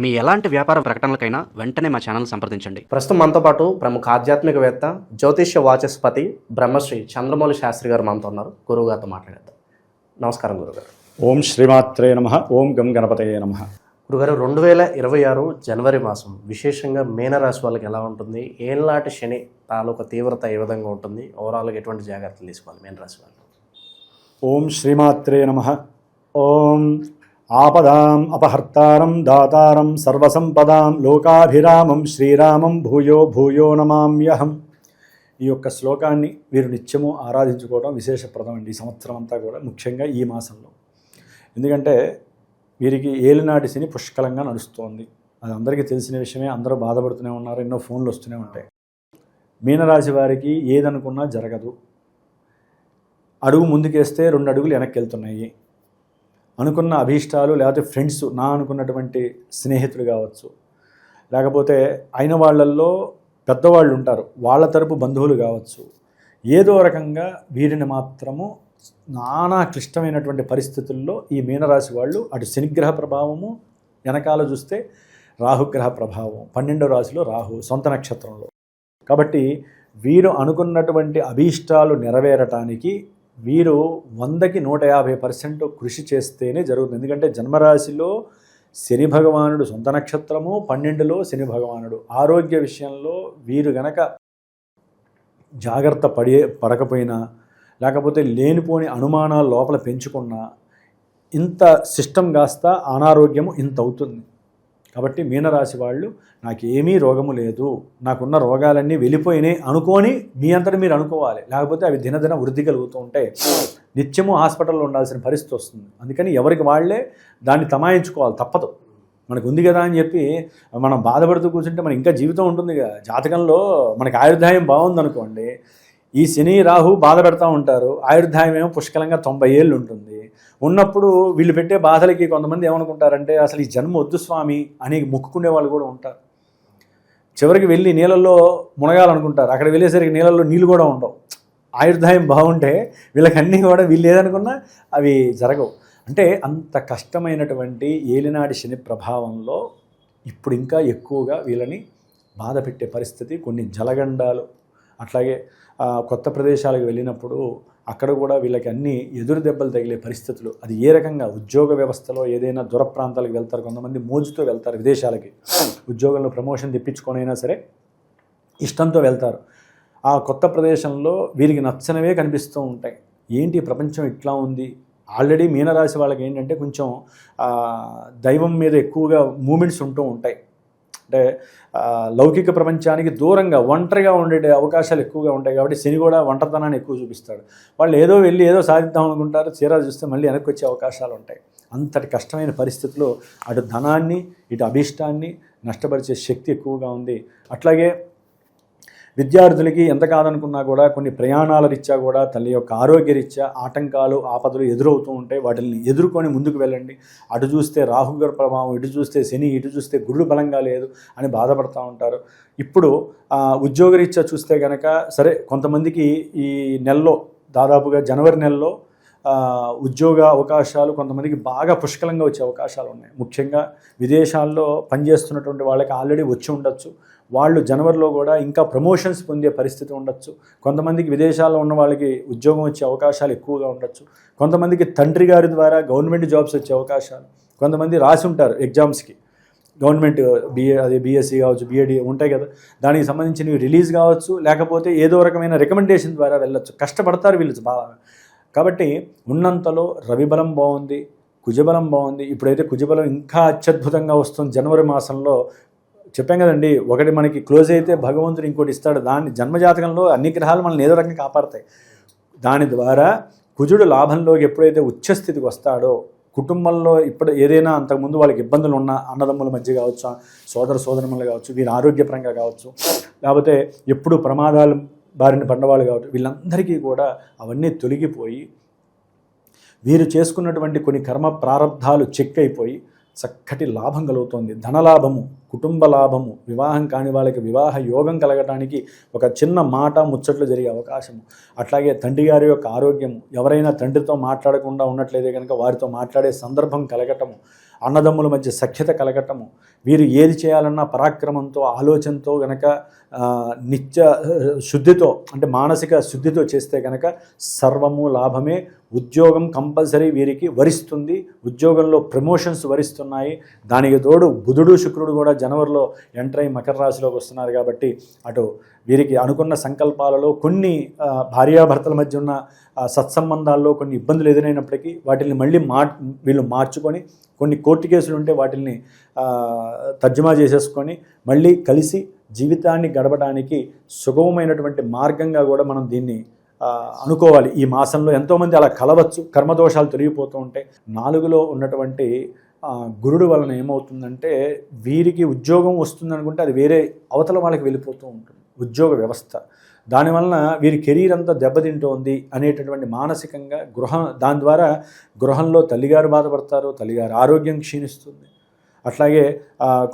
మీ ఎలాంటి వ్యాపార ప్రకటనలకైనా వెంటనే మా ఛానల్ సంప్రదించండి. ప్రస్తుతం మనతో పాటు ప్రముఖ ఆధ్యాత్మికవేత్త జ్యోతిష్య వాచస్పతి బ్రహ్మశ్రీ చంద్రమౌళి శాస్త్రి గారు మనతో ఉన్నారు. గురువు గారితో మాట్లాడేద్దాం. నమస్కారం గురుగారు ఓం శ్రీమాత్రే నమ ఓం గం గణపతయే నమ. గురుగారు రెండు వేల ఇరవై ఆరు జనవరి మాసం విశేషంగా మీనరాశి వాళ్ళకి ఎలా ఉంటుంది? ఏళ్ళనాటి శని తాలూకా తీవ్రత ఏ విధంగా ఉంటుంది? ఓవరాల్గా ఎటువంటి జాగ్రత్తలు తీసుకోవాలి మీనరాశి వాళ్ళు? ఓం శ్రీమాత్రే నమ ఓం ఆపదాం అపహర్తారం దాతారం సర్వసంపదాం లోకాభిరామం శ్రీరామం భూయో భూయో నమామ్యహం. ఈ యొక్క శ్లోకాన్ని వీరు నిత్యము ఆరాధించుకోవడం విశేషప్రదం అండి ఈ సంవత్సరం అంతా కూడా ముఖ్యంగా ఈ మాసంలో. ఎందుకంటే వీరికి ఏలినాటి శని పుష్కలంగా నడుస్తోంది. అది అందరికీ తెలిసిన విషయమే అందరూ బాధపడుతూనే ఉన్నారు ఎన్నో ఫోన్లు వస్తూనే ఉంటాయి. మీనరాశి వారికి ఏదనుకున్నా జరగదు. అడుగు ముందుకేస్తే రెండు అడుగులు వెనక్కి వెళ్తున్నాయి. అనుకున్న అభీష్టాలు లేకపోతే ఫ్రెండ్స్ నా అనుకున్నటువంటి స్నేహితులు కావచ్చు. లేకపోతే అయిన వాళ్ళల్లో పెద్దవాళ్ళు ఉంటారు వాళ్ళ తరపు బంధువులు కావచ్చు. ఏదో రకంగా వీరిని మాత్రము నానా క్లిష్టమైనటువంటి పరిస్థితుల్లో ఈ మీనరాశి వాళ్ళు అటు శనిగ్రహ ప్రభావము వెనకాల చూస్తే రాహుగ్రహ ప్రభావం పన్నెండో రాశిలో రాహు సొంత నక్షత్రంలో. కాబట్టి వీరు అనుకున్నటువంటి అభీష్టాలు నెరవేరటానికి వీరు వందకి నూట యాభై పర్సెంట్ కృషి చేస్తేనే జరుగుతుంది. ఎందుకంటే జన్మరాశిలో శని భగవానుడు సొంత నక్షత్రము పన్నెండులో శని భగవానుడు. ఆరోగ్య విషయంలో వీరు గనక జాగ్రత్త పడే పడకపోయినా లేకపోతే లేనిపోని అనుమానాలు లోపల పెంచుకున్నా ఇంత సిస్టమ్ కాస్త అనారోగ్యము ఇంత అవుతుంది. కాబట్టి మీనరాశి వాళ్ళు నాకు ఏమీ రోగము లేదు. నాకున్న రోగాలన్నీ వెళ్ళిపోయినాయి అనుకొని మీ అంతటి మీరు అనుకోవాలి. లేకపోతే అవి దినదిన వృద్ధి కలుగుతూ ఉంటే నిత్యము హాస్పిటల్లో ఉండాల్సిన పరిస్థితి వస్తుంది. అందుకని ఎవరికి వాళ్ళే దాన్ని తమాయించుకోవాలి. తప్పదు. మనకు ఉంది కదా అని చెప్పి మనం బాధపడుతూ కూర్చుంటే మనకి ఇంకా జీవితం ఉంటుంది కదా. జాతకంలో మనకి ఆయుర్దాయం బాగుందనుకోండి ఈ శని రాహు బాధ పెడతా ఉంటారు. ఆయుర్దాయం ఏమో పుష్కలంగా తొంభై ఏళ్ళు ఉంటుంది. ఉన్నప్పుడు వీళ్ళు పెట్టే బాధలకి కొంతమంది ఏమనుకుంటారంటే అసలు ఈ జన్మ వద్దు స్వామి అని మొక్కుకునే వాళ్ళు కూడా ఉంటారు. చివరికి వెళ్ళి నీళ్ళల్లో మునగాలనుకుంటారు. అక్కడ వెళ్ళేసరికి నీళ్ళల్లో నీళ్ళు కూడా ఉండవు. ఆయుర్దాయం బాగుంటే వీళ్ళకి అన్నీ కూడా వీళ్ళు ఏదనుకున్నా అవి జరగవు. అంటే అంత కష్టమైనటువంటి ఏలినాడి శని ప్రభావంలో ఇప్పుడు ఇంకా ఎక్కువగా వీళ్ళని బాధ పెట్టే పరిస్థితి కొన్ని జలగండాలు అట్లాగే కొత్త ప్రదేశాలకు వెళ్ళినప్పుడు అక్కడ కూడా వీళ్ళకి అన్ని ఎదురు దెబ్బలు తగిలే పరిస్థితులు. అది ఏ రకంగా? ఉద్యోగ వ్యవస్థలో ఏదైనా దూర ప్రాంతాలకు వెళ్తారు కొంతమంది మోజుతో వెళ్తారు విదేశాలకి. ఉద్యోగంలో ప్రమోషన్ తెప్పించుకొనైనా సరే ఇష్టంతో వెళ్తారు. ఆ కొత్త ప్రదేశంలో వీరికి నచ్చనివే కనిపిస్తూ ఉంటాయి. ఏంటి ప్రపంచం ఇట్లా ఉంది? ఆల్రెడీ మీనరాశి వాళ్ళకి ఏంటంటే కొంచెం దైవం మీద ఎక్కువగా మూమెంట్స్ ఉంటూ ఉంటాయి. అంటే లౌకిక ప్రపంచానికి దూరంగా ఒంటరిగా ఉండే అవకాశాలు ఎక్కువగా ఉంటాయి కాబట్టి శని కూడా ఒంటరితనాన్ని ఎక్కువ చూపిస్తాడు. వాళ్ళు ఏదో వెళ్ళి ఏదో సాధిద్దాం అనుకుంటారు చీరా చూస్తే మళ్ళీ వెనక్కి వచ్చే అవకాశాలు ఉంటాయి. అంతటి కష్టమైన పరిస్థితుల్లో అటు ధనాన్ని ఇటు అభీష్టాన్ని నష్టపరిచే శక్తి ఎక్కువగా ఉంది. అట్లాగే విద్యార్థులకి ఎంత కాదనుకున్నా కూడా కొన్ని ప్రయాణాల రీత్యా కూడా తల్లి యొక్క ఆరోగ్య రీత్యా ఆటంకాలు ఆపదలు ఎదురవుతూ ఉంటాయి వాటిని ఎదుర్కొని ముందుకు వెళ్ళండి. అటు చూస్తే రాహుగర ప్రభావం ఇటు చూస్తే శని ఇటు చూస్తే గురుడు బలంగా లేదు అని బాధపడుతూ ఉంటారు. ఇప్పుడు ఉద్యోగ ఉద్యోగరీత్యా చూస్తే కనుక సరే కొంతమందికి ఈ నెలలో దాదాపుగా జనవరి నెలలో ఉద్యోగ అవకాశాలు కొంతమందికి బాగా పుష్కలంగా వచ్చే అవకాశాలు ఉన్నాయి. ముఖ్యంగా విదేశాల్లో పనిచేస్తున్నటువంటి వాళ్ళకి ఆల్రెడీ వచ్చి ఉండొచ్చు. వాళ్ళు జనవరిలో కూడా ఇంకా ప్రమోషన్స్ పొందే పరిస్థితి ఉండొచ్చు. కొంతమందికి విదేశాల్లో ఉన్న వాళ్ళకి ఉద్యోగం వచ్చే అవకాశాలు ఎక్కువగా ఉండొచ్చు. కొంతమందికి తండ్రి గారి ద్వారా గవర్నమెంట్ జాబ్స్ వచ్చే అవకాశాలు. కొంతమంది రాసి ఉంటారు ఎగ్జామ్స్కి. గవర్నమెంట్ బిఏ అదే బీఎస్సీ కావచ్చు బీఏడి ఉంటాయి కదా. దానికి సంబంధించినవి రిలీజ్ కావచ్చు లేకపోతే ఏదో రకమైన రికమెండేషన్ ద్వారా వెళ్ళొచ్చు. కష్టపడతారు వీళ్ళు బాగా కాబట్టి ఉన్నంతలో రవిబలం బాగుంది కుజబలం బాగుంది. ఇప్పుడైతే కుజబలం ఇంకా అత్యద్భుతంగా వస్తుంది. జనవరి మాసంలో చెప్పాం కదండి ఒకటి మనకి క్లోజ్ అయితే భగవంతుడు ఇంకోటి ఇస్తాడు. దాన్ని జన్మజాతకంలో అన్ని గ్రహాలు మనల్ని ఏదో రకంగా కాపాడతాయి. దాని ద్వారా కుజుడు లాభంలోకి ఎప్పుడైతే ఉచ్చస్థితికి వస్తాడో కుటుంబంలో ఇప్పుడు ఏదైనా అంతకుముందు వాళ్ళకి ఇబ్బందులు ఉన్నా అన్నదమ్ముల మధ్య కావచ్చు సోదర సోదరములు కావచ్చు వీరి ఆరోగ్యపరంగా కావచ్చు లేకపోతే ఎప్పుడు ప్రమాదాలు బారిన పడినవాళ్ళు కాబట్టి వీళ్ళందరికీ కూడా అవన్నీ తొలగిపోయి వీరు చేసుకున్నటువంటి కొన్ని కర్మ ప్రారంధాలు చెక్ అయిపోయి చక్కటి లాభం కలుగుతోంది. ధనలాభము కుటుంబ లాభము వివాహం కాని వాళ్ళకి వివాహ యోగం కలగటానికి ఒక చిన్న మాట ముచ్చట్లు జరిగే అవకాశము. అట్లాగే తండ్రి గారి యొక్క ఆరోగ్యము ఎవరైనా తండ్రితో మాట్లాడకుండా ఉన్నట్లయితే కనుక వారితో మాట్లాడే సందర్భం కలగటము అన్నదమ్ముల మధ్య సఖ్యత కలగటము. వీరు ఏది చేయాలన్నా పరాక్రమంతో ఆలోచనతో గనక నిత్య శుద్ధితో అంటే మానసిక శుద్ధితో చేస్తే గనక సర్వము లాభమే ఉద్యోగం కంపల్సరీ వీరికి వరిస్తుంది. ఉద్యోగంలో ప్రమోషన్స్ వరిస్తున్నాయి. దానికి తోడు బుధుడు శుక్రుడు కూడా జనవరిలో ఎంటర్ అయి మకర రాశిలోకి వస్తున్నారు కాబట్టి అటు వీరికి అనుకున్న సంకల్పాలలో కొన్ని భార్యాభర్తల మధ్య ఉన్న సత్సంబంధాల్లో కొన్ని ఇబ్బందులు ఎదురైనప్పటికీ వాటిని మళ్ళీ మార్ వీళ్ళు మార్చుకొని కొన్ని కోర్టు కేసులు ఉంటే వాటిని తర్జుమా చేసేసుకొని మళ్ళీ కలిసి జీవితాన్ని గడపడానికి సుగమమైనటువంటి మార్గంగా కూడా మనం దీన్ని అనుకోవాలి. ఈ మాసంలో ఎంతోమంది అలా కలవచ్చు. కర్మదోషాలు తొలగిపోతూ ఉంటాయి నాలుగులో ఉన్నటువంటి గురుడు వలన ఏమవుతుందంటే వీరికి ఉద్యోగం వస్తుంది అనుకుంటే అది వేరే అవతల వాళ్ళకి వెళ్ళిపోతూ ఉంటుంది. ఉద్యోగ వ్యవస్థ. దానివలన వీరి కెరీర్ అంతా దెబ్బతింటోంది అనేటటువంటి మానసికంగా గృహ దాని ద్వారా గృహంలో తల్లిగారు బాధపడతారు తల్లిగారు ఆరోగ్యం క్షీణిస్తుంది. అట్లాగే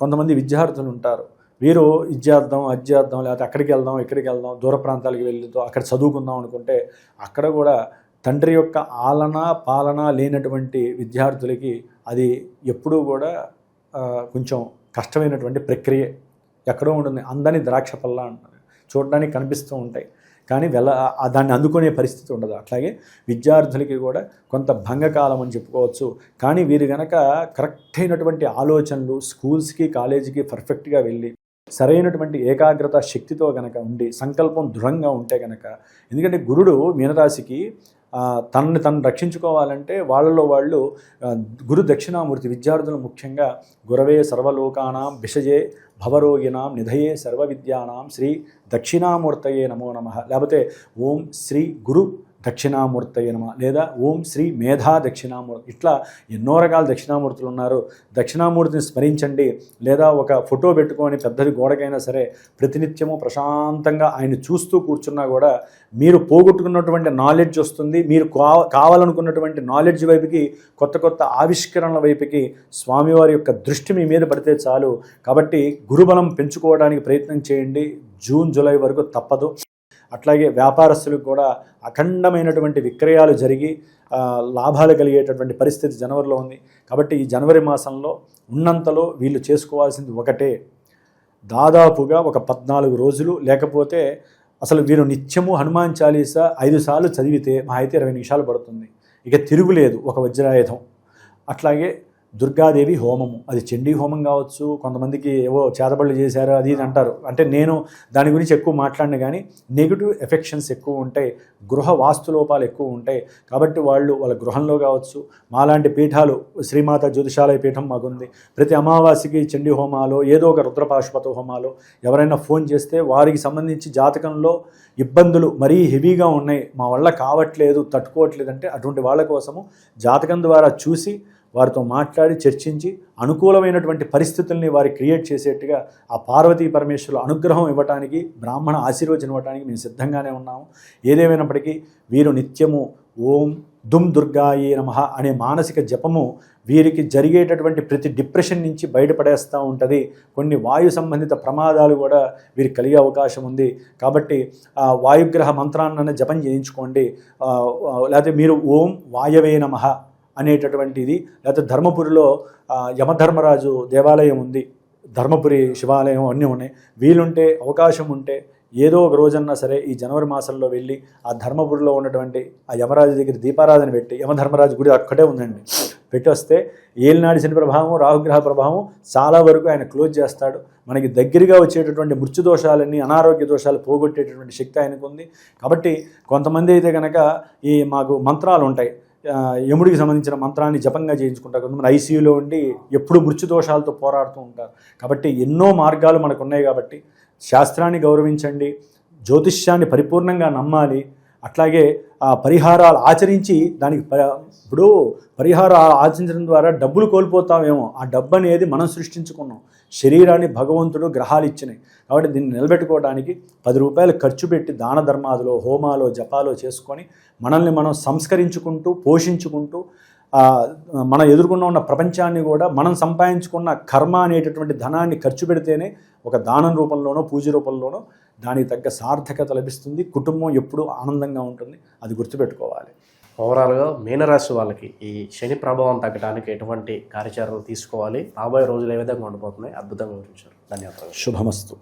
కొంతమంది విద్యార్థులు ఉంటారు. వీరు ఇది చేద్దాం అది చేద్దాం లేకపోతే అక్కడికి వెళ్దాం ఇక్కడికి వెళ్దాం దూర ప్రాంతాలకు వెళ్తూ అక్కడ చదువుకుందాం అనుకుంటే అక్కడ కూడా తండ్రి యొక్క ఆలన పాలన లేనటువంటి విద్యార్థులకి అది ఎప్పుడూ కూడా కొంచెం కష్టమైనటువంటి ప్రక్రియ. ఎక్కడో ఉంటుంది అందని ద్రాక్ష పల్ల అంటారు. చూడడానికి కనిపిస్తూ ఉంటాయి. కానీ వెళ్ళ దాన్ని అందుకునే పరిస్థితి ఉండదు. అట్లాగే విద్యార్థులకి కూడా కొంత భంగకాలం అని చెప్పుకోవచ్చు. కానీ వీరు గనక కరెక్ట్ అయినటువంటి ఆలోచనలు స్కూల్స్కి కాలేజీకి పర్ఫెక్ట్గా వెళ్ళి సరైనటువంటి ఏకాగ్రత శక్తితో గనక ఉండి సంకల్పం దృఢంగా ఉంటే గనక ఎందుకంటే గురుడు మీనరాశికి తనని తను రక్షించుకోవాలంటే వాళ్ళలో వాళ్ళు గురు దక్షిణామూర్తి విద్యార్థులు ముఖ్యంగా గురవే సర్వలోకానాం విషజే భవరోగినాం నిధయే సర్వ విద్యానాం శ్రీ దక్షిణామూర్తయే నమో నమ. లేకపోతే ఓం శ్రీ గురు దక్షిణామూర్తయ్య నమ. లేదా ఓం శ్రీ మేధా దక్షిణామూర్తి. ఇట్లా ఎన్నో రకాల దక్షిణామూర్తులు ఉన్నారు. దక్షిణామూర్తిని స్మరించండి. లేదా ఒక ఫోటో పెట్టుకొని పెద్దది గోడకైనా సరే ప్రతినిత్యము ప్రశాంతంగా ఆయన చూస్తూ కూర్చున్నా కూడా మీరు పోగొట్టుకున్నటువంటి నాలెడ్జ్ వస్తుంది. మీరు కా- కావాలనుకున్నటువంటి నాలెడ్జ్ వైపుకి కొత్త కొత్త ఆవిష్కరణల వైపుకి స్వామివారి యొక్క దృష్టి మీ మీద పడితే చాలు. కాబట్టి గురుబలం పెంచుకోవడానికి ప్రయత్నం చేయండి. జూన్ జూలై వరకు తప్పదు. అట్లాగే వ్యాపారస్తులకు కూడా అఖండమైనటువంటి విక్రయాలు జరిగి లాభాలు కలిగేటటువంటి పరిస్థితి జనవరిలో ఉంది. కాబట్టి ఈ జనవరి మాసంలో ఉన్నంతలో వీళ్ళు చేసుకోవాల్సింది ఒకటే. దాదాపుగా ఒక పద్నాలుగు రోజులు లేకపోతే అసలు వీరు నిత్యము హనుమాన్ చాలీసా ఐదు సార్లు చదివితే మా అయితే ఇరవై నిమిషాలు పడుతుంది. ఇక తిరుగులేదు ఒక వజ్రాయుధం. అట్లాగే దుర్గాదేవి హోమము. అది చండీ హోమం కావచ్చు కొంతమందికి ఏవో చేతబడులు చేశారు అది ఇది అంటారు. అంటే నేను దాని గురించి ఎక్కువ మాట్లాడిన కానీ నెగిటివ్ ఎఫెక్షన్స్ ఎక్కువ ఉంటాయి గృహ వాస్తు లోపాలు ఎక్కువ ఉంటాయి. కాబట్టి వాళ్ళు వాళ్ళ గృహంలో కావచ్చు మాలాంటి పీఠాలు శ్రీమాత జ్యోతిషాలయ పీఠం మాకుంది. ప్రతి అమావాస్యకి చండీ హోమాలో ఏదో ఒక రుద్రపాశుపత హోమాలో ఎవరైనా ఫోన్ చేస్తే వారికి సంబంధించి జాతకంలో ఇబ్బందులు మరీ హెవీగా ఉన్నాయి. మా వల్ల కావట్లేదు తట్టుకోవట్లేదు అంటే అటువంటి వాళ్ళ కోసము జాతకం ద్వారా చూసి వారితో మాట్లాడి చర్చించి అనుకూలమైనటువంటి పరిస్థితుల్ని వారి క్రియేట్ చేసేట్టుగా ఆ పార్వతీ పరమేశ్వరుల అనుగ్రహం ఇవ్వటానికి బ్రాహ్మణ ఆశీర్వచనం ఇవ్వటానికి మేము సిద్ధంగానే ఉన్నాము. ఏదేమైనప్పటికీ వీరు నిత్యము ఓం దుమ్ దుర్గాయే నమ అనే మానసిక జపము వీరికి జరిగేటటువంటి ప్రతి డిప్రెషన్ నుంచి బయటపడేస్తూ ఉంటుంది. కొన్ని వాయు సంబంధిత ప్రమాదాలు కూడా వీరికి కలిగే అవకాశం ఉంది. కాబట్టి ఆ వాయుగ్రహ మంత్రాన్ని జపం చేయించుకోండి. లేకపోతే మీరు ఓం వాయవే నమః అనేటటువంటిది. లేకపోతే ధర్మపురిలో యమధర్మరాజు దేవాలయం ఉంది. ధర్మపురి శివాలయం అన్నీ ఉన్నాయి. వీలుంటే అవకాశం ఉంటే ఏదో ఒక రోజన్నా సరే ఈ జనవరి మాసంలో వెళ్ళి ఆ ధర్మపురిలో ఉన్నటువంటి ఆ యమరాజు దగ్గర దీపారాధన పెట్టి యమధర్మరాజు గుడి అక్కడే ఉందండి. పెట్టి వస్తే ఏలినాడి శని ప్రభావం రాహుగ్రహ ప్రభావం చాలా వరకు ఆయన క్లోజ్ చేస్తాడు. మనకి దగ్గరగా వచ్చేటటువంటి మృత్యు దోషాలన్నీ అనారోగ్య దోషాలు పోగొట్టేటటువంటి శక్తి ఆయనకు ఉంది కాబట్టి కొంతమంది అయితే కనుక ఈ మాకు మంత్రాలు ఉంటాయి యముడికి సంబంధించిన మంత్రాన్ని జపంగా చేయించుకుంటారు కొంతమంది ఐసీయూలో ఉండి ఎప్పుడు మృత్యు దోషాలతో పోరాడుతూ ఉంటారు. కాబట్టి ఎన్నో మార్గాలు మనకు ఉన్నాయి కాబట్టి శాస్త్రాన్ని గౌరవించండి జ్యోతిష్యాన్ని పరిపూర్ణంగా నమ్మాలి అట్లాగే ఆ పరిహారాలు ఆచరించి దానికి ప ఇప్పుడు పరిహారాలు ఆచరించడం ద్వారా డబ్బులు కోల్పోతామేమో. ఆ డబ్బు అనేది మనం సృష్టించుకున్నాం. శరీరాన్ని భగవంతుడు గ్రహాలు ఇచ్చినాయి. కాబట్టి దీన్ని నిలబెట్టుకోవడానికి పది రూపాయలు ఖర్చు పెట్టి దాన ధర్మాదులో హోమాలో జపాలో చేసుకొని మనల్ని మనం సంస్కరించుకుంటూ పోషించుకుంటూ మనం ఎదుర్కొన్న ఉన్న ప్రపంచాన్ని కూడా మనం సంపాదించుకున్న కర్మ అనేటటువంటి ధనాన్ని ఖర్చు పెడితేనే ఒక దానం రూపంలోనో పూజ రూపంలోనో దానికి తగ్గ సార్థకత లభిస్తుంది. కుటుంబం ఎప్పుడూ ఆనందంగా ఉంటుంది. అది గుర్తుపెట్టుకోవాలి. ఓవరాల్గా మీనరాశి వాళ్ళకి ఈ శని ప్రభావం తగ్గడానికి ఎటువంటి కార్యాచరణలు తీసుకోవాలి? రాబోయే రోజులు ఏ విధంగా ఉండిపోతున్నాయి అద్భుతంగా వివరించారు. ధన్యవాదాలు. శుభమస్తు.